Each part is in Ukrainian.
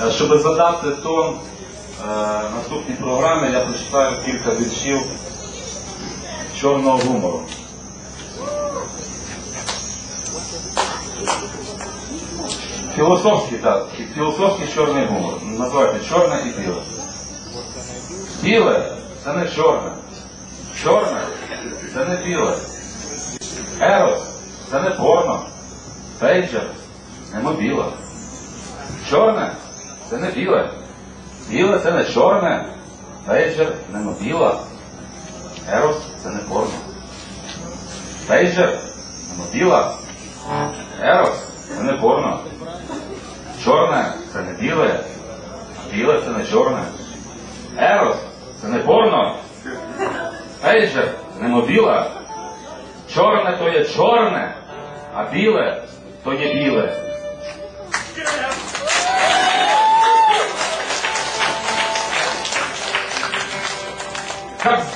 Е, Щоб задати тон е, наступній програмі, я прочитаю кілька віршів чорного гумору. Філософський, так, філософський чорний гумор. Називається чорне і біле. Біле це не чорне. Чорне це не біле. Ерос це не порно. Пейджер не мобіла. Чорне це не біле. Біле це не чорне. Пейджер не мобіла. Ерос це не порно. Пейджер не мобіла. Ерос це не порно. Чорне це не біле. Біле це не чорне. Ерос це не порно. Пейджер не мобіла. Чорне то є чорне, а біле то є біле.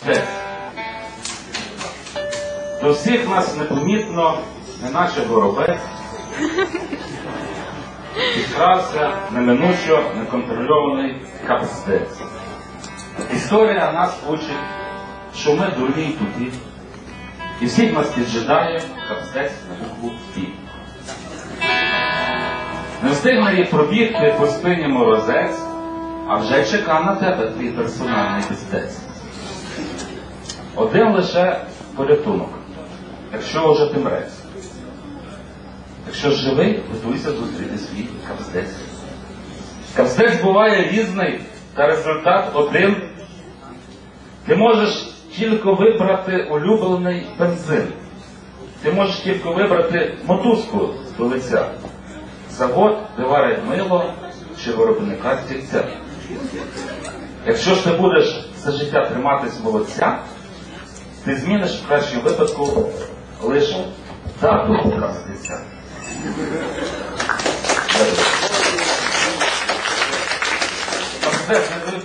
Капстець. До всіх нас непомітно, неначе горобець, підкрався неминучо неконтрольований капстець. Історія нас учить, що ми дурні й тупі. І всіх нас піджидає капстець на букву «І». Не встигне її пробігти по спині морозець, а вже чека на тебе твій персональний пістець. Один лише порятунок, якщо вже ти мрець. Якщо живий, готуйся зустріти свій капстець. Капстець буває різний, та результат один. Ти можеш тільки вибрати улюблений бензин. Ти можеш тільки вибрати мотузку з лиця. Завод, де варять мило чи виробника стільця. Якщо ж ти будеш все життя триматись молодця, ти зміниш в першому випадку лише дату кастиця. Капстець не